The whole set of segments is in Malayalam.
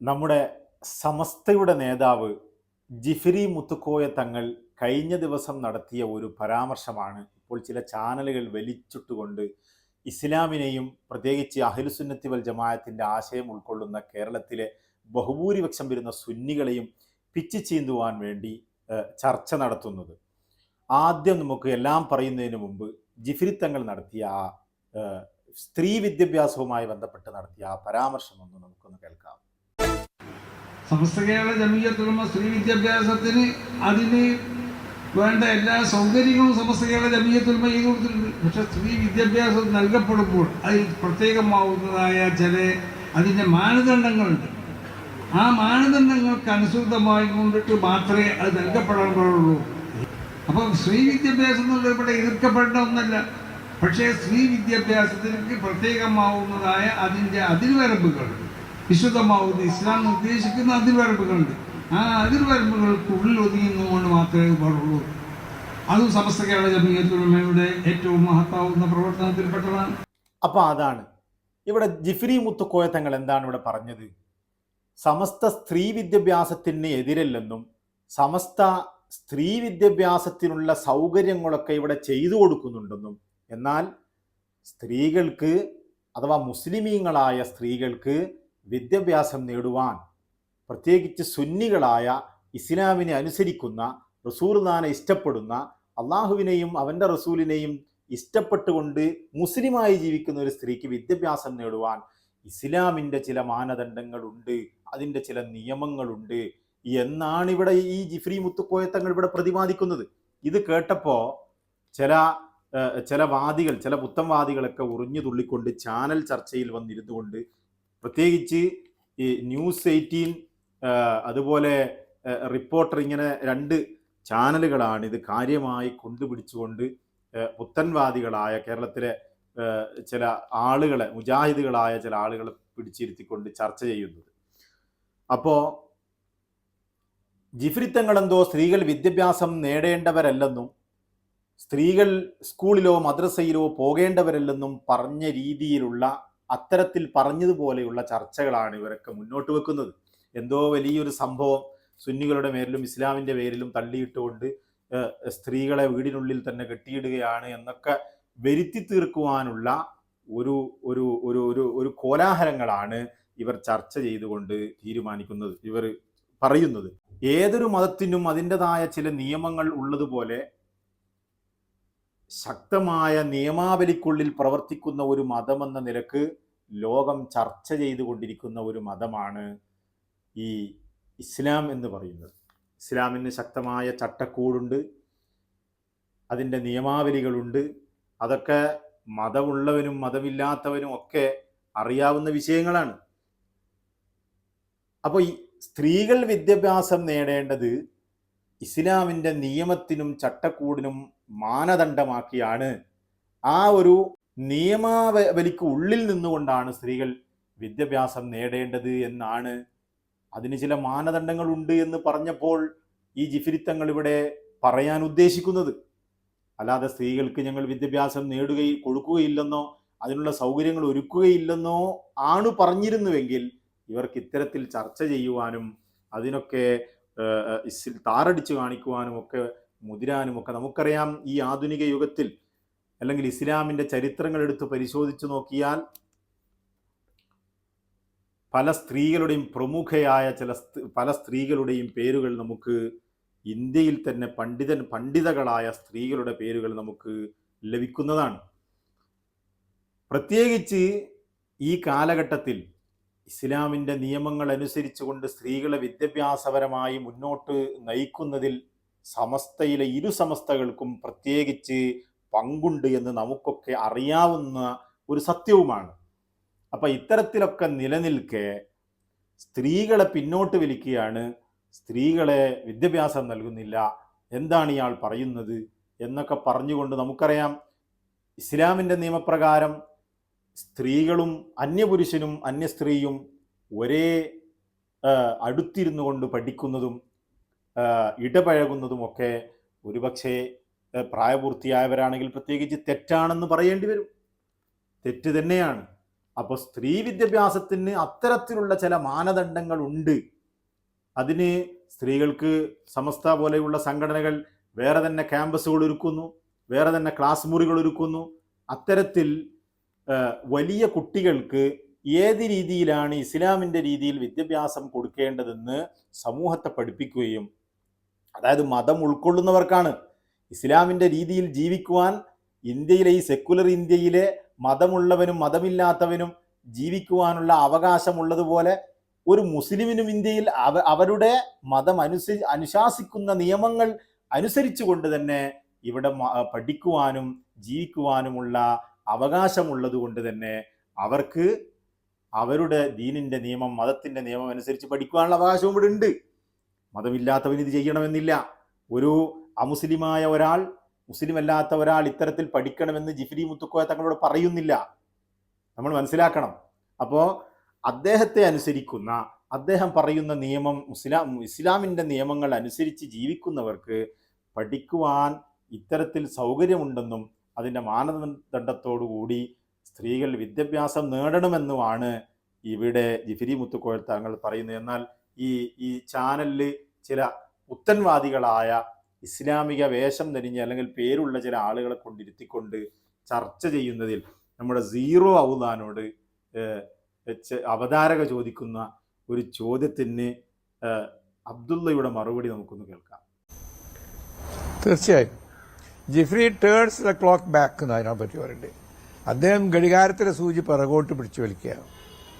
നമ്മുടെ സമസ്തയുടെ നേതാവ് ജിഫിരി മുത്തുക്കോയ തങ്ങൾ കഴിഞ്ഞ ദിവസം നടത്തിയ ഒരു പരാമർശമാണ്. ഇപ്പോൾ ചില ചാനലുകൾ വലിച്ചിട്ടുകൊണ്ട് ഇസ്ലാമിനെയും പ്രത്യേകിച്ച് അഹിലുസുന്നത്തി വൽ ജമാഅത്തിന്റെ ആശയം ഉൾക്കൊള്ളുന്ന കേരളത്തിലെ ബഹുഭൂരിപക്ഷം വരുന്ന സുന്നികളെയും പിച്ചു ചീന്തുവാൻ വേണ്ടി ചർച്ച നടത്തുന്നത്. ആദ്യം നമുക്ക് എല്ലാം പറയുന്നതിന് മുമ്പ് ജിഫിരി തങ്ങൾ നടത്തിയ ആ സ്ത്രീ വിദ്യാഭ്യാസവുമായി ബന്ധപ്പെട്ട് നടത്തിയ ആ പരാമർശം ഒന്ന് നമുക്കൊന്ന് സമസ്ത കേരള ജമീയത്തുലമ സ്ത്രീ വിദ്യാഭ്യാസത്തിന് അതിന് വേണ്ട എല്ലാ സൗകര്യങ്ങളും സമസ്ത കേരള ജമീയത്തുലമ ചെയ്തു കൊടുത്തിട്ടുണ്ട്. പക്ഷെ സ്ത്രീ വിദ്യാഭ്യാസം നൽകപ്പെടുമ്പോൾ അതിൽ പ്രത്യേകമാവുന്നതായ ചില അതിന്റെ മാനദണ്ഡങ്ങളുണ്ട്. ആ മാനദണ്ഡങ്ങൾക്ക് അനുസൃതമായി കൊണ്ടിട്ട് മാത്രമേ അത് നൽകപ്പെടാൻ പാടുള്ളൂ അപ്പം സ്ത്രീ വിദ്യാഭ്യാസം എന്നുള്ളത് ഇവിടെ എതിർക്കപ്പെടേണ്ട ഒന്നല്ല. പക്ഷേ സ്ത്രീ വിദ്യാഭ്യാസത്തിലേക്ക് പ്രത്യേകമാവുന്നതായ അതിന്റെ അതിർവരമ്പുകൾ വിശുദ്ധമാവുന്ന ഇസ്ലാം ഉദ്ദേശിക്കുന്ന അതിർവരമ്പുകളുണ്ട്. ആ അതിർവരമ്പുകൾക്കുള്ളിൽ ഒതുങ്ങുന്നതുകൊണ്ട് മാത്രമേ പാടുള്ളൂ. അതും സമസ്ത കേരള ജമീയത്തുലമയുടെ ഏറ്റവും മഹത്താവുന്ന പ്രവർത്തനത്തിൽപ്പെട്ടതാണ്. അപ്പൊ അതാണ്. ഇവിടെ ജിഫ്രി മുത്തുക്കോയ തങ്ങൾ എന്താണ് ഇവിടെ പറഞ്ഞത്? സമസ്ത സ്ത്രീ വിദ്യാഭ്യാസത്തിന് എതിരല്ലെന്നും സമസ്ത സ്ത്രീ വിദ്യാഭ്യാസത്തിനുള്ള സൗകര്യങ്ങളൊക്കെ ഇവിടെ ചെയ്തു കൊടുക്കുന്നുണ്ടെന്നും എന്നാൽ സ്ത്രീകൾക്ക് അഥവാ മുസ്ലിമീങ്ങളായ സ്ത്രീകൾക്ക് വിദ്യാഭ്യാസം നേടുവാൻ പ്രത്യേകിച്ച് സുന്നികളായ ഇസ്ലാമിനെ അനുസരിക്കുന്ന റസൂർനാനെ ഇഷ്ടപ്പെടുന്ന അള്ളാഹുവിനെയും അവന്റെ റസൂലിനെയും ഇഷ്ടപ്പെട്ടുകൊണ്ട് മുസ്ലിമായി ജീവിക്കുന്ന ഒരു സ്ത്രീക്ക് വിദ്യാഭ്യാസം നേടുവാൻ ഇസ്ലാമിന്റെ ചില മാനദണ്ഡങ്ങളുണ്ട് അതിന്റെ ചില നിയമങ്ങളുണ്ട്. എന്നാണ് ഇവിടെ ഈ ജിഫ്രി മുത്തുക്കോയത്തങ്ങൾ ഇവിടെ പ്രതിപാദിക്കുന്നത്? ഇത് കേട്ടപ്പോൾ ചില ചില വാദികൾ ചില പുത്തംവാദികളൊക്കെ ഉറിഞ്ഞു തുള്ളിക്കൊണ്ട് ചാനൽ ചർച്ചയിൽ വന്നിരുന്നു കൊണ്ട് പ്രത്യേകിച്ച് ഈ ന്യൂസ് എയ്റ്റീൻ അതുപോലെ റിപ്പോർട്ടർ ഇങ്ങനെ രണ്ട് ചാനലുകളാണ് ഇത് കാര്യമായി കൊണ്ടുപിടിച്ചുകൊണ്ട് പുത്തൻവാദികളായ കേരളത്തിലെ ചില ആളുകളെ മുജാഹിദുകളായ ചില ആളുകളെ പിടിച്ചിരുത്തിക്കൊണ്ട് ചർച്ച ചെയ്യുന്നത്. അപ്പോൾ ജിഫ്രിത്തങ്ങളെന്തോ സ്ത്രീകൾ വിദ്യാഭ്യാസം നേടേണ്ടവരല്ലെന്നും സ്ത്രീകൾ സ്കൂളിലോ മദ്രസയിലോ പോകേണ്ടവരല്ലെന്നും പറഞ്ഞ രീതിയിലുള്ള അത്തരത്തിൽ പറഞ്ഞതുപോലെയുള്ള ചർച്ചകളാണ് ഇവരൊക്കെ മുന്നോട്ട് വെക്കുന്നത്. എന്തോ വലിയൊരു സംഭവം സുന്നികളുടെ പേരിലും ഇസ്ലാമിന്റെ പേരിലും തള്ളിയിട്ടുകൊണ്ട് സ്ത്രീകളെ വീടിനുള്ളിൽ തന്നെ കെട്ടിയിടുകയാണ് എന്നൊക്കെ വരുത്തി തീർക്കുവാനുള്ള ഒരു ഒരു ഒരു ഒരു ഒരു കോലാഹലങ്ങളാണ് ഇവർ ചർച്ച ചെയ്തുകൊണ്ട് തീരുമാനിക്കുന്നത് ഇവർ പറയുന്നത്. ഏതൊരു മതത്തിനും അതിന്റെതായ ചില നിയമങ്ങൾ ഉള്ളതുപോലെ ശക്തമായ നിയമാവലിക്കുള്ളിൽ പ്രവർത്തിക്കുന്ന ഒരു മതമെന്ന നിലയ്ക്ക് ലോകം ചർച്ച ചെയ്തുകൊണ്ടിരിക്കുന്ന ഒരു മതമാണ് ഈ ഇസ്ലാം എന്ന് പറയുന്നത്. ഇസ്ലാമിന് ശക്തമായ ചട്ടക്കൂടുണ്ട് അതിന്റെ നിയമാവലികളുണ്ട്. അതൊക്കെ മതമുള്ളവനും മതമില്ലാത്തവനും ഒക്കെ അറിയാവുന്ന വിഷയങ്ങളാണ്. അപ്പോൾ ഈ സ്ത്രീകൾ വിദ്യാഭ്യാസം നേടേണ്ടത് ഇസ്ലാമിന്റെ നിയമത്തിനും ചട്ടക്കൂടിനും മാനദണ്ഡമാക്കിയാണ് ആ ഒരു നിയമാവലിക്ക് ഉള്ളിൽ നിന്നുകൊണ്ടാണ് സ്ത്രീകൾ വിദ്യാഭ്യാസം നേടേണ്ടത് എന്നാണ്. അതിന് ചില മാനദണ്ഡങ്ങളുണ്ട് എന്ന് പറഞ്ഞപ്പോൾ ഈ ജിഫിരിത്തങ്ങൾ ഇവിടെ പറയാൻ ഉദ്ദേശിക്കുന്നത്. അല്ലാതെ സ്ത്രീകൾക്ക് ഞങ്ങൾ വിദ്യാഭ്യാസം നേടുകയും കൊടുക്കുകയില്ലെന്നോ അതിനുള്ള സൗകര്യങ്ങൾ ഒരുക്കുകയില്ലെന്നോ ആണ് പറഞ്ഞിരുന്നുവെങ്കിൽ ഇവർക്ക് ഇത്തരത്തിൽ ചർച്ച ചെയ്യുവാനും അതിനൊക്കെ താറടിച്ചു കാണിക്കുവാനും ഒക്കെ മുതിരാനും ഒക്കെ നമുക്കറിയാം ഈ ആധുനിക യുഗത്തിൽ അല്ലെങ്കിൽ ഇസ്ലാമിന്റെ ചരിത്രങ്ങൾ എടുത്ത് പരിശോധിച്ച് നോക്കിയാൽ പല സ്ത്രീകളുടെയും പ്രമുഖയായ ചില പല സ്ത്രീകളുടെയും പേരുകൾ നമുക്ക് ഇന്ത്യയിൽ തന്നെ പണ്ഡിതൻ പണ്ഡിതകളായ സ്ത്രീകളുടെ പേരുകൾ നമുക്ക് ലഭിക്കുന്നതാണ്. പ്രത്യേകിച്ച് ഈ കാലഘട്ടത്തിൽ ഇസ്ലാമിന്റെ നിയമങ്ങൾ അനുസരിച്ചുകൊണ്ട് സ്ത്രീകളെ വിദ്യാഭ്യാസപരമായി മുന്നോട്ട് നയിക്കുന്നതിൽ സമസ്തയിലെ ഇരു സമസ്തകൾക്കും പ്രത്യേകിച്ച് പങ്കുണ്ട് എന്ന് നമുക്കൊക്കെ അറിയാവുന്ന ഒരു സത്യവുമാണ്. അപ്പം ഇത്തരത്തിലൊക്കെ നിലനിൽക്കെ സ്ത്രീകളെ പിന്നോട്ട് വലിക്കുകയാണ്. സ്ത്രീകളെ വിദ്യാഭ്യാസം നൽകുന്നില്ല. എന്താണ് ഇയാൾ പറയുന്നത് എന്നൊക്കെ പറഞ്ഞുകൊണ്ട് നമുക്കറിയാം. ഇസ്ലാമിന്റെ നിയമപ്രകാരം സ്ത്രീകളും അന്യപുരുഷനും അന്യസ്ത്രീയും ഒരേ അടുത്തിരുന്നു കൊണ്ട് പഠിക്കുന്നതും ഇടപഴകുന്നതുമൊക്കെ ഒരുപക്ഷെ പ്രായപൂർത്തിയായവരാണെങ്കിൽ പ്രത്യേകിച്ച് തെറ്റാണെന്ന് പറയേണ്ടി വരും. തെറ്റ് തന്നെയാണ്. അപ്പോൾ സ്ത്രീ വിദ്യാഭ്യാസത്തിന് അത്തരത്തിലുള്ള ചില മാനദണ്ഡങ്ങൾ ഉണ്ട്. അതിന് സ്ത്രീകൾക്ക് സമസ്ത പോലെയുള്ള സംഘടനകൾ വേറെ തന്നെ ക്യാമ്പസുകൾ ഒരുക്കുന്നു വേറെ തന്നെ ക്ലാസ് മുറികൾ ഒരുക്കുന്നു. അത്തരത്തിൽ വലിയ കുട്ടികൾക്ക് ഏത് രീതിയിലാണ് ഇസ്ലാമിന്റെ രീതിയിൽ വിദ്യാഭ്യാസം കൊടുക്കേണ്ടതെന്ന് സമൂഹത്തെ പഠിപ്പിക്കുകയും അതായത് മതം ഉൾക്കൊള്ളുന്നവർക്കാണ് ഇസ്ലാമിന്റെ രീതിയിൽ ജീവിക്കുവാൻ ഇന്ത്യയിലെ ഈ സെക്കുലർ ഇന്ത്യയിലെ മതമുള്ളവനും മതമില്ലാത്തവനും ജീവിക്കുവാനുള്ള അവകാശമുള്ളതുപോലെ ഒരു മുസ്ലിമിനും ഇന്ത്യയിൽ അവ അവരുടെ മതം അനുസരി അനുശാസിക്കുന്ന നിയമങ്ങൾ അനുസരിച്ചുകൊണ്ട് തന്നെ ഇവിടെ പഠിക്കുവാനും ജീവിക്കുവാനുമുള്ള അവകാശമുള്ളത് കൊണ്ട് തന്നെ അവർക്ക് അവരുടെ ദീനിന്റെ നിയമം മതത്തിന്റെ നിയമം അനുസരിച്ച് പഠിക്കുവാനുള്ള അവകാശവും ഇവിടെ ഉണ്ട് മതമില്ലാത്തവൻ ഇത് ചെയ്യണമെന്നില്ല. ഒരു അമുസ്ലിമായ ഒരാൾ മുസ്ലിം അല്ലാത്ത ഒരാൾ ഇത്തരത്തിൽ പഠിക്കണമെന്ന് ജിഫ്രി മുത്തുക്കോയ തങ്ങളോട് പറയുന്നില്ല. നമ്മൾ മനസ്സിലാക്കണം. അപ്പോൾ അദ്ദേഹത്തെ അനുസരിക്കുന്ന അദ്ദേഹം പറയുന്ന നിയമം മുസ്ലാം ഇസ്ലാമിന്റെ നിയമങ്ങൾ അനുസരിച്ച് ജീവിക്കുന്നവർക്ക് പഠിക്കുവാൻ ഇത്തരത്തിൽ സൗകര്യമുണ്ടെന്നും അതിന്റെ മാനദണ്ഡത്തോടുകൂടി സ്ത്രീകൾ വിദ്യാഭ്യാസം നേടണമെന്നുമാണ് ഇവിടെ ജിഫിരി മുത്തുക്കോയൽ തങ്ങൾ പറയുന്നത്. എന്നാൽ ഈ ഈ ചാനലിൽ ചില പുത്തൻവാദികളായ ഇസ്ലാമിക വേഷം ധരിഞ്ഞ അല്ലെങ്കിൽ പേരുള്ള ചില ആളുകളെ കൊണ്ടിരുത്തിക്കൊണ്ട് ചർച്ച ചെയ്യുന്നതിൽ നമ്മുടെ സീറോ ഔദാനോട് അവതാരക ചോദിക്കുന്ന ഒരു ചോദ്യത്തിന് അബ്ദുള്ളയുടെ മറുപടി നമുക്കൊന്ന് കേൾക്കാം. തീർച്ചയായും. Jifri turns the clock back എന്ന് അതിനെ പറ്റി പറയുന്നുണ്ട്. അദ്ദേഹം ഘടികാരത്തിലെ സൂചി പിറകോട്ട് പിടിച്ചു വലിക്കുകയാണ്.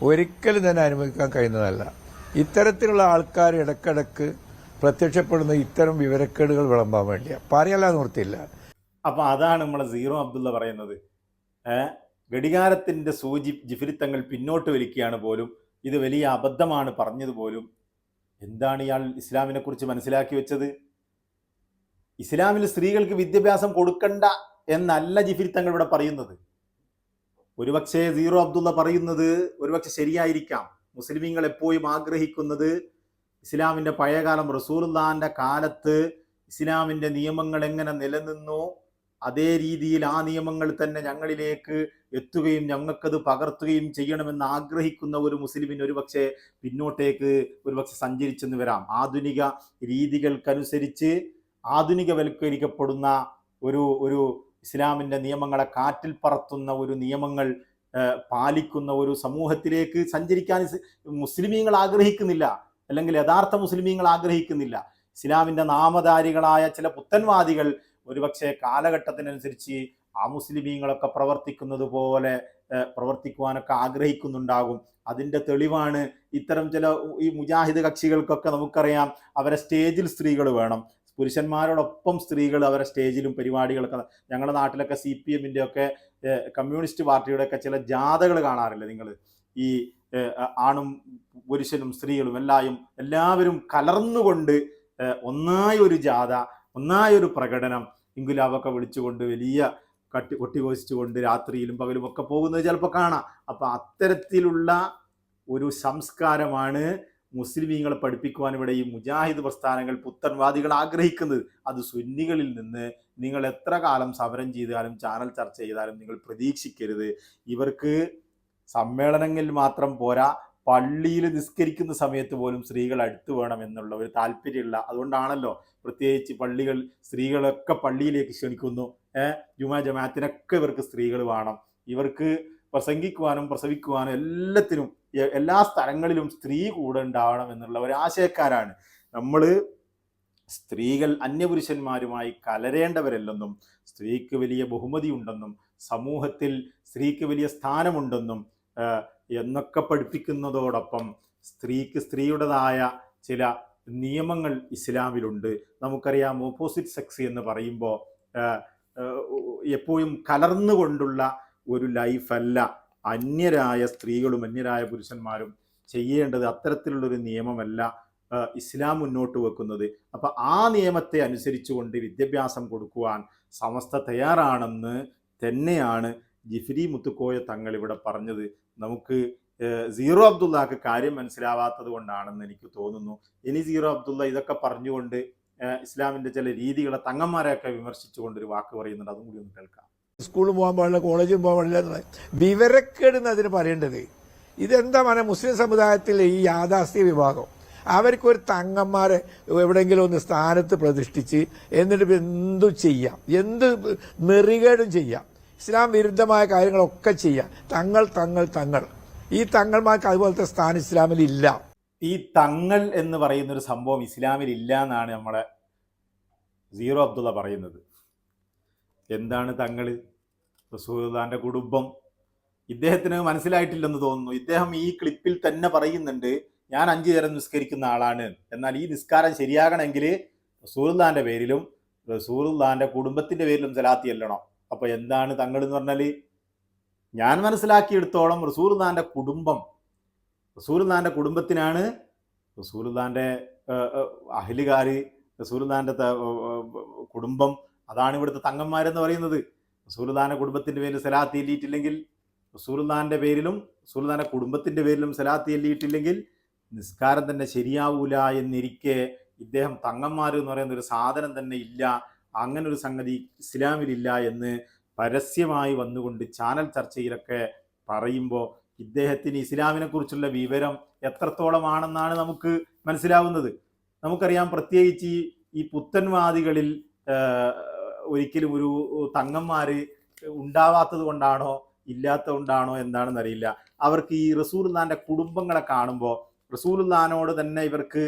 ഒരിക്കലും തന്നെ അനുഭവിക്കാൻ കഴിയുന്നതല്ല. ഇത്തരത്തിലുള്ള ആൾക്കാർ ഇടക്കിടക്ക് പ്രത്യക്ഷപ്പെടുന്ന ഇത്തരം വിവരക്കേടുകൾ വിളമ്പാൻ വേണ്ടിയാണ് പറയാൻ നിവൃത്തിയില്ല. അപ്പൊ അതാണ് നമ്മളെ സീറോ അബ്ദുള്ള പറയുന്നത്. ഘടികാരത്തിന്റെ സൂചി ജിഫിരിത്തങ്ങൾ പിന്നോട്ട് വലിക്കുകയാണ് പോലും. ഇത് വലിയ അബദ്ധമാണ് പറഞ്ഞത് പോലും. എന്താണ് ഇയാൾ ഇസ്ലാമിനെ കുറിച്ച് മനസ്സിലാക്കി വെച്ചത്? ഇസ്ലാമിൽ സ്ത്രീകൾക്ക് വിദ്യാഭ്യാസം കൊടുക്കണ്ട എന്നല്ല ജിഫിരിത്തങ്ങൾ ഇവിടെ പറയുന്നത്. ഒരുപക്ഷെ സീറോ അബ്ദുള്ള പറയുന്നത് ഒരുപക്ഷെ ശരിയായിരിക്കാം. മുസ്ലിമീങ്ങൾ എപ്പോഴും ആഗ്രഹിക്കുന്നത് ഇസ്ലാമിന്റെ പഴയകാലം റസൂലുള്ളാന്റെ കാലത്ത് ഇസ്ലാമിന്റെ നിയമങ്ങൾ എങ്ങനെ നിലനിന്നു അതേ രീതിയിൽ ആ നിയമങ്ങൾ തന്നെ ഞങ്ങളിലേക്ക് എത്തുകയും ഞങ്ങൾക്കത് പകർത്തുകയും ചെയ്യണമെന്ന് ആഗ്രഹിക്കുന്ന ഒരു മുസ്ലിമിന് ഒരുപക്ഷെ പിന്നോട്ടേക്ക് ഒരുപക്ഷെ സഞ്ചരിച്ചെന്ന് വരാം. ആധുനിക രീതികൾക്കനുസരിച്ച് ആധുനികവൽക്കരിക്കപ്പെടുന്ന ഒരു ഒരു ഇസ്ലാമിന്റെ നിയമങ്ങളെ കാറ്റിൽ പറത്തുന്ന ഒരു നിയമങ്ങൾ പാലിക്കുന്ന ഒരു സമൂഹത്തിലേക്ക് സഞ്ചരിക്കാൻ മുസ്ലിമീങ്ങൾ ആഗ്രഹിക്കുന്നില്ല. അല്ലെങ്കിൽ യഥാർത്ഥ മുസ്ലിമീങ്ങൾ ആഗ്രഹിക്കുന്നില്ല. ഇസ്ലാമിന്റെ നാമധാരികളായ ചില പുത്തൻവാദികൾ ഒരുപക്ഷെ കാലഘട്ടത്തിനനുസരിച്ച് ആ മുസ്ലിമീങ്ങളൊക്കെ പ്രവർത്തിക്കുന്നത് പോലെ പ്രവർത്തിക്കുവാനൊക്കെ ആഗ്രഹിക്കുന്നുണ്ടാകും. അതിന്റെ തെളിവാണ് ഇത്തരം ചില ഈ മുജാഹിദ് കക്ഷികൾക്കൊക്കെ നമുക്കറിയാം അവരെ സ്റ്റേജിൽ സ്ത്രീകൾ വേണം. പുരുഷന്മാരോടൊപ്പം സ്ത്രീകൾ അവരെ സ്റ്റേജിലും പരിപാടികളൊക്കെ ഞങ്ങളുടെ നാട്ടിലൊക്കെ സി പി എമ്മിന്റെ ഒക്കെ ഏഹ്, കമ്മ്യൂണിസ്റ്റ് പാർട്ടിയുടെ ഒക്കെ ചില ജാഥകൾ കാണാറില്ല നിങ്ങൾ ഈ ആണും പുരുഷനും സ്ത്രീകളും എല്ലായും എല്ലാവരും കലർന്നുകൊണ്ട് ഒന്നായ ഒരു ജാഥ ഒന്നായ ഒരു പ്രകടനം ഇങ്കുലാബൊക്കെ വിളിച്ചുകൊണ്ട് വലിയ കട്ടി കൊട്ടിഘോഷിച്ചുകൊണ്ട് രാത്രിയിലും പകലും ഒക്കെ പോകുന്നത് ചിലപ്പോൾ കാണാം. അപ്പൊ അത്തരത്തിലുള്ള ഒരു സംസ്കാരമാണ് മുസ്ലിമീങ്ങളെ പഠിപ്പിക്കുവാൻ ഇവിടെ ഈ മുജാഹിദ് പ്രസ്ഥാനങ്ങൾ പുത്തൻവാദികൾ ആഗ്രഹിക്കുന്നത്. അത് സുന്നികളിൽ നിന്ന് നിങ്ങൾ എത്ര കാലം സമരം ചെയ്താലും ചാനൽ ചർച്ച ചെയ്താലും നിങ്ങൾ പ്രതീക്ഷിക്കരുത്. ഇവർക്ക് സമ്മേളനങ്ങളിൽ മാത്രം പോരാ. പള്ളിയിൽ നിസ്കരിക്കുന്ന സമയത്ത് പോലും സ്ത്രീകൾ അടുത്ത് വേണം എന്നുള്ള ഒരു താല്പര്യമുള്ള അതുകൊണ്ടാണല്ലോ പ്രത്യേകിച്ച് പള്ളികൾ സ്ത്രീകളൊക്കെ പള്ളിയിലേക്ക് ക്ഷണിക്കുന്നു. ഏഹ് ജുമാ ജമാഅത്തിനൊക്കെ ഇവർക്ക് സ്ത്രീകൾ വേണം. ഇവർക്ക് പ്രസംഗിക്കുവാനും പ്രസവിക്കുവാനും എല്ലാത്തിനും എല്ലാ സ്ഥലങ്ങളിലും സ്ത്രീ കൂടെ ഉണ്ടാവണം എന്നുള്ള ഒരു ആശയക്കാരാണ്. നമ്മൾ സ്ത്രീകൾ അന്യപുരുഷന്മാരുമായി കലരേണ്ടവരല്ലെന്നും സ്ത്രീക്ക് വലിയ ബഹുമതി ഉണ്ടെന്നും സമൂഹത്തിൽ സ്ത്രീക്ക് വലിയ സ്ഥാനമുണ്ടെന്നും എന്നൊക്കെ പഠിപ്പിക്കുന്നതോടൊപ്പം സ്ത്രീക്ക് സ്ത്രീയുടേതായ ചില നിയമങ്ങൾ ഇസ്ലാമിലുണ്ട്. നമുക്കറിയാം ഓപ്പോസിറ്റ് സെക്സ് എന്ന് പറയുമ്പോൾ എപ്പോഴും കലർന്നുകൊണ്ടുള്ള ഒരു ലൈഫല്ല. അന്യരായ സ്ത്രീകളും അന്യരായ പുരുഷന്മാരും ചെയ്യേണ്ടത് അത്തരത്തിലുള്ളൊരു നിയമമല്ല ഇസ്ലാം മുന്നോട്ട് വെക്കുന്നത്. അപ്പം ആ നിയമത്തെ അനുസരിച്ചുകൊണ്ട് വിദ്യാഭ്യാസം കൊടുക്കുവാൻ സമസ്ത തയ്യാറാണെന്ന് തന്നെയാണ് ജിഫ്രി മുത്തുക്കോയ തങ്ങൾ ഇവിടെ പറഞ്ഞത്. നമുക്ക് സീറോ അബ്ദുള്ളക്ക് കാര്യം മനസ്സിലാവാത്തത് കൊണ്ടാണെന്ന് എനിക്ക് തോന്നുന്നു. ഇനി സീറോ അബ്ദുള്ള ഇതൊക്കെ പറഞ്ഞുകൊണ്ട് ഇസ്ലാമിന്റെ ചില രീതികളെ തങ്ങന്മാരെയൊക്കെ വിമർശിച്ചുകൊണ്ട് ഒരു വാക്ക് പറയുന്നുണ്ട്. അതും കൂടി ഒന്ന് കേൾക്കാം. സ്കൂളിൽ പോകാൻ പാടില്ല കോളേജിൽ പോകാൻ പാടില്ല എന്നുള്ള വിവരക്കേട് എന്ന് അതിന് പറയേണ്ടത്. ഇതെന്താ പറയുക മുസ്ലിം സമുദായത്തിലെ ഈ യാഥാസ്ഥിക വിഭാഗം? അവർക്കൊരു തങ്ങന്മാരെ എവിടെയെങ്കിലും ഒന്ന് സ്ഥാനത്ത് പ്രതിഷ്ഠിച്ച് എന്നിട്ട് എന്തു എന്തും ചെയ്യാം? എന്ത് നെറികേടും ചെയ്യാം? ഇസ്ലാം വിരുദ്ധമായ കാര്യങ്ങളൊക്കെ ചെയ്യാം. തങ്ങൾ തങ്ങൾ തങ്ങൾ. ഈ തങ്ങൾമാർക്ക് അതുപോലത്തെ സ്ഥാനം ഇസ്ലാമിൽ ഇല്ല. ഈ തങ്ങൾ എന്ന് പറയുന്ന ഒരു സംഭവം ഇസ്ലാമിൽ ഇല്ല എന്നാണ് നമ്മളെ സീറോ അബ്ദുള്ള പറയുന്നത്. എന്താണ് തങ്ങൾ റസൂലുള്ളാന്റെ കുടുംബം. ഇദ്ദേഹത്തിന് മനസ്സിലായിട്ടില്ലെന്ന് തോന്നുന്നു. ഇദ്ദേഹം ഈ ക്ലിപ്പിൽ തന്നെ പറയുന്നുണ്ട് ഞാൻ അഞ്ചു നേരം നിസ്കരിക്കുന്ന ആളാണ്. എന്നാൽ ഈ നിസ്കാരം ശരിയാകണമെങ്കിൽ റസൂലുള്ളാന്റെ പേരിലും റസൂലുള്ളാന്റെ കുടുംബത്തിന്റെ പേരിലും സലാത്തി ചൊല്ലണം അപ്പോൾ എന്താണ് തങ്ങൾ എന്ന് പറഞ്ഞാൽ ഞാൻ മനസ്സിലാക്കിയെടുത്തോളം റസൂലുള്ളാന്റെ കുടുംബം റസൂലുള്ളാന്റെ കുടുംബത്തിനാണ് ത- ഏഹ് ഏഹ് കുടുംബം അതാണ് ഇവിടുത്തെ തങ്ങന്മാരെന്ന് പറയുന്നത്. റസൂലുള്ളാന്റെ കുടുംബത്തിന്റെ പേരിൽ സലാത്ത് എല്ലിയിട്ടില്ലെങ്കിൽ റസൂലുള്ളാന്റെ പേരിലും റസൂലുള്ളാന്റെ കുടുംബത്തിന്റെ പേരിലും സലാത്ത് എല്ലിയിട്ടില്ലെങ്കിൽ നിസ്കാരം തന്നെ ശരിയാവൂല എന്നിരിക്കെ ഇദ്ദേഹം തങ്ങന്മാർ എന്ന് പറയുന്ന ഒരു സാധനം തന്നെ ഇല്ല. അങ്ങനെ ഒരു സംഗതി ഇസ്ലാമിലില്ല എന്ന് പരസ്യമായി വന്നുകൊണ്ട് ചാനൽ ചർച്ചയിലൊക്കെ പറയുമ്പോൾ ഇദ്ദേഹത്തിന് ഇസ്ലാമിനെക്കുറിച്ചുള്ള വിവരം എത്രത്തോളമാണെന്നാണ് നമുക്ക് മനസ്സിലാവുന്നത്. നമുക്കറിയാം പ്രത്യേകിച്ച് ഈ പുത്തൻവാദികളിൽ ഒരിക്കലും ഒരു തങ്ങന്മാര് ഉണ്ടാവാത്തത് കൊണ്ടാണോ ഇല്ലാത്തത് കൊണ്ടാണോ എന്താണെന്ന് അറിയില്ല. അവർക്ക് ഈ റസൂലുള്ളാന്റെ കുടുംബങ്ങളെ കാണുമ്പോൾ റസൂലുള്ളാനോട് തന്നെ ഇവർക്ക്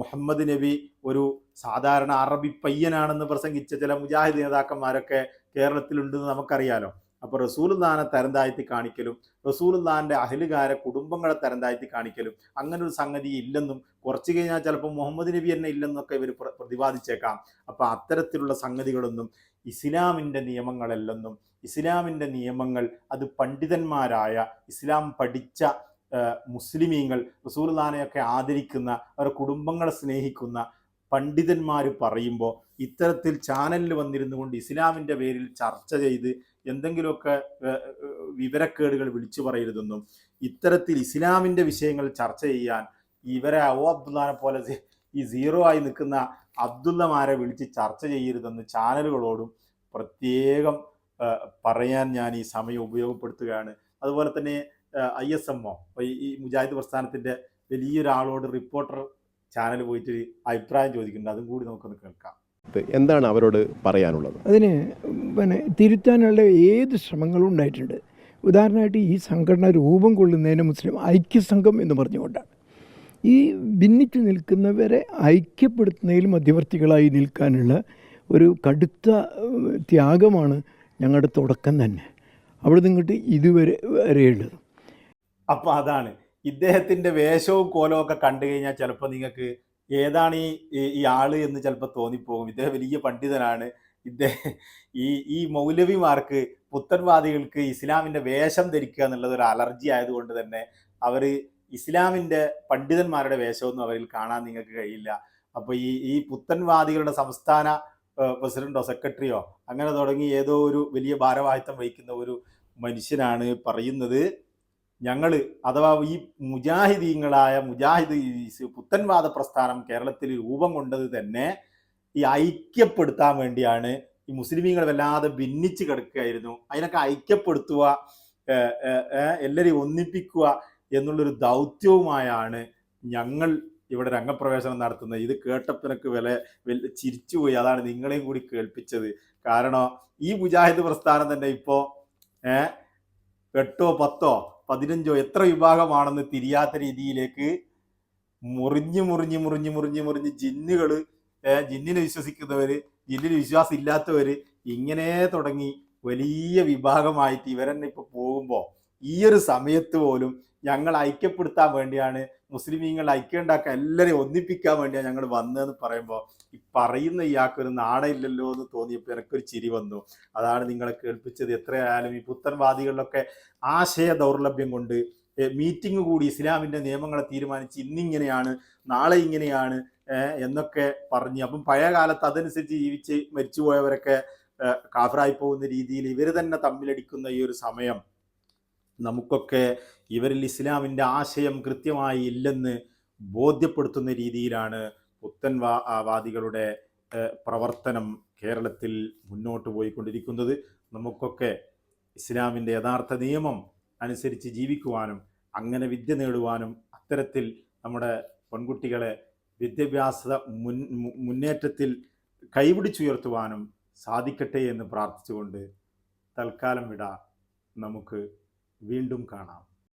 മുഹമ്മദ് നബി ഒരു സാധാരണ അറബി പയ്യനാണെന്ന് പ്രസംഗിച്ച ചില മുജാഹിദ് നേതാക്കന്മാരൊക്കെ കേരളത്തിലുണ്ടെന്ന് നമുക്കറിയാലോ. അപ്പൊ റസൂലുദാനെ തരംതാഴ്ത്തി കാണിക്കലും റസൂലുല്ലാന്റെ അഹലുകാരെ കുടുംബങ്ങളെ തരംതാഴ്ത്തി കാണിക്കലും അങ്ങനെ ഒരു സംഗതി ഇല്ലെന്നും കുറച്ച് കഴിഞ്ഞാൽ ചിലപ്പോൾ മുഹമ്മദ് നബി തന്നെ ഇല്ലെന്നൊക്കെ ഇവർ പ്രതിപാദിച്ചേക്കാം. അപ്പൊ അത്തരത്തിലുള്ള സംഗതികളൊന്നും ഇസ്ലാമിന്റെ നിയമങ്ങളല്ലെന്നും ഇസ്ലാമിന്റെ നിയമങ്ങൾ അത് പണ്ഡിതന്മാരായ ഇസ്ലാം പഠിച്ച മുസ്ലിമീങ്ങൾ റസൂലുല്ലാനെയൊക്കെ ആദരിക്കുന്ന അവരുടെ കുടുംബങ്ങളെ സ്നേഹിക്കുന്ന പണ്ഡിതന്മാർ പറയുമ്പോൾ ഇത്തരത്തിൽ ചാനലിൽ വന്നിരുന്നു കൊണ്ട് ഇസ്ലാമിന്റെ പേരിൽ ചർച്ച ചെയ്ത് എന്തെങ്കിലുമൊക്കെ വിവരക്കേടുകൾ വിളിച്ചു പറയരുതെന്നും ഇത്തരത്തിൽ ഇസ്ലാമിന്റെ വിഷയങ്ങൾ ചർച്ച ചെയ്യാൻ ഇവരെ ഓ അബ്ദുല്ലാനെ പോലെ ഈ സീറോ ആയി നിൽക്കുന്ന അബ്ദുള്ളമാരെ വിളിച്ച് ചർച്ച ചെയ്യരുതെന്ന് ചാനലുകളോടും പ്രത്യേകം പറയാൻ ഞാൻ ഈ സമയം ഉപയോഗപ്പെടുത്തുകയാണ്. അതുപോലെ തന്നെ ഐ എസ് എം ഒ ഈ മുജാഹിദ് പ്രസ്ഥാനത്തിന്റെ വലിയൊരാളോട് റിപ്പോർട്ടർ ചാനൽ പോയിട്ട് അഭിപ്രായം ചോദിക്കുന്നുണ്ട്. അതും കൂടി നമുക്കൊന്ന് കേൾക്കാം. എന്താണ് അവരോട് പറയാനുള്ളത്? അതിന് പിന്നെ തിരുത്താനുള്ള ഏത് ശ്രമങ്ങളും ഉണ്ടായിട്ടുണ്ട്. ഉദാഹരണമായിട്ട് ഈ സംഘടന രൂപം കൊള്ളുന്നതിന് മുസ്ലിം ഐക്യസംഘം എന്ന് പറഞ്ഞുകൊണ്ടാണ്. ഈ ഭിന്നിച്ചു നിൽക്കുന്നവരെ ഐക്യപ്പെടുത്തുന്നതിൽ മധ്യവർത്തികളായി നിൽക്കാനുള്ള ഒരു കടുത്ത ത്യാഗമാണ് ഞങ്ങളുടെ തുടക്കം തന്നെ. അവിടെ നിന്നിട്ട് ഇതുവരെ വരെയുള്ളത് അപ്പോൾ അതാണ്. ഇദ്ദേഹത്തിന്റെ വേഷവും കോലവും ഒക്കെ കണ്ടു കഴിഞ്ഞാൽ ചിലപ്പോൾ നിങ്ങൾക്ക് ഏതാണ് ഈ ഈ- ആൾ എന്ന് ചിലപ്പോൾ തോന്നിപ്പോകും. ഇദ്ദേഹം വലിയ പണ്ഡിതനാണ്. ഇദ്ദേഹം ഈ ഈ മൗലവിമാർക്ക് പുത്തൻവാദികൾക്ക് ഇസ്ലാമിന്റെ വേഷം ധരിക്കുക എന്നുള്ളത് ഒരു അലർജി ആയതുകൊണ്ട് തന്നെ അവർ ഇസ്ലാമിന്റെ പണ്ഡിതന്മാരുടെ വേഷമൊന്നും അവരിൽ കാണാൻ നിങ്ങൾക്ക് കഴിയില്ല. അപ്പൊ ഈ ഈ പുത്തൻവാദികളുടെ സംസ്ഥാന പ്രസിഡന്റോ സെക്രട്ടറിയോ അങ്ങനെ തുടങ്ങി ഏതോ ഒരു വലിയ ഭാരവാഹിത്വം വഹിക്കുന്ന ഒരു മനുഷ്യനാണ് പറയുന്നത്. ഞങ്ങൾ അഥവാ ഈ മുജാഹിദീങ്ങളായ മുജാഹിദ് പുത്തൻവാദ പ്രസ്ഥാനം കേരളത്തിൽ രൂപം കൊണ്ടത് തന്നെ ഈ ഐക്യപ്പെടുത്താൻ വേണ്ടിയാണ് ഈ മുസ്ലിമീങ്ങൾ വല്ലാതെ ഭിന്നിച്ച് കിടക്കുകയായിരുന്നു. അതിനൊക്കെ ഐക്യപ്പെടുത്തുക എല്ലാവരെയും ഒന്നിപ്പിക്കുക എന്നുള്ളൊരു ദൗത്യവുമായാണ് ഞങ്ങൾ ഇവിടെ രംഗപ്രവേശനം നടത്തുന്നത്. ഇത് കേട്ടപ്പിനൊക്കെ വില ചിരിച്ചുപോയി. അതാണ് നിങ്ങളെയും കൂടി കേൾപ്പിച്ചത്. കാരണം ഈ മുജാഹിദ് പ്രസ്ഥാനം തന്നെ ഇപ്പോൾ എട്ടോ പത്തോ പതിനഞ്ചോ എത്ര വിഭാഗമാണെന്ന് തിരിയാത്ത രീതിയിലേക്ക് മുറിഞ്ഞ് മുറിഞ്ഞ് മുറിഞ്ഞ് മുറിഞ്ഞ് മുറിഞ്ഞ് ജിന്നുകൾ ജിന്നിനെ വിശ്വസിക്കുന്നവര് ജിന്നിന് വിശ്വാസം ഇല്ലാത്തവര് ഇങ്ങനെ തുടങ്ങി വലിയ വിഭാഗമായിട്ട് ഇവരെന്നെ ഇപ്പൊ പോകുമ്പോ ഈ ഒരു സമയത്ത് പോലും ഞങ്ങൾ ഐക്യപ്പെടുത്താൻ വേണ്ടിയാണ് മുസ്ലിമീങ്ങൾ ഐക്യം ഉണ്ടാക്കാൻ എല്ലാവരെയും ഒന്നിപ്പിക്കാൻ വേണ്ടിയാണ് ഞങ്ങൾ വന്നതെന്ന് പറയുമ്പോൾ ഈ പറയുന്ന ഇയാൾക്കൊരു നാണയില്ലല്ലോ എന്ന് തോന്നിയപ്പോൾ എനിക്കൊരു ചിരി വന്നു. അതാണ് നിങ്ങളെ കേൾപ്പിച്ചത്. എത്രയായാലും ഈ പുത്തൻവാദികളിലൊക്കെ ആശയ ദൗർലഭ്യം കൊണ്ട് മീറ്റിംഗ് കൂടി ഇസ്ലാമിന്റെ നിയമങ്ങളെ തീരുമാനിച്ച് ഇന്നിങ്ങനെയാണ് നാളെ ഇങ്ങനെയാണ് എന്നൊക്കെ പറഞ്ഞു അപ്പം പഴയ കാലത്ത് അതനുസരിച്ച് ജീവിച്ച് മരിച്ചുപോയവരൊക്കെ കാഫറായി പോകുന്ന രീതിയിൽ ഇവർ തന്നെ തമ്മിലടിക്കുന്ന ഈ ഒരു സമയം നമുക്കൊക്കെ ഇവരിൽ ഇസ്ലാമിന്റെ ആശയം കൃത്യമായി ഇല്ലെന്ന് ബോധ്യപ്പെടുത്തുന്ന രീതിയിലാണ് പുത്തൻവാ ആ, വാദികളുടെ പ്രവർത്തനം കേരളത്തിൽ മുന്നോട്ട് പോയിക്കൊണ്ടിരിക്കുന്നത്. നമുക്കൊക്കെ ഇസ്ലാമിന്റെ യഥാർത്ഥ നിയമം അനുസരിച്ച് ജീവിക്കുവാനും അങ്ങനെ വിദ്യ നേടുവാനും അത്തരത്തിൽ നമ്മുടെ പെൺകുട്ടികളെ വിദ്യാഭ്യാസ മുൻ മുന്നേറ്റത്തിൽ കൈപിടിച്ചുയർത്തുവാനും സാധിക്കട്ടെ എന്ന് പ്രാർത്ഥിച്ചുകൊണ്ട് തൽക്കാലം വിട നമുക്ക് വീണ്ടും കാണാം.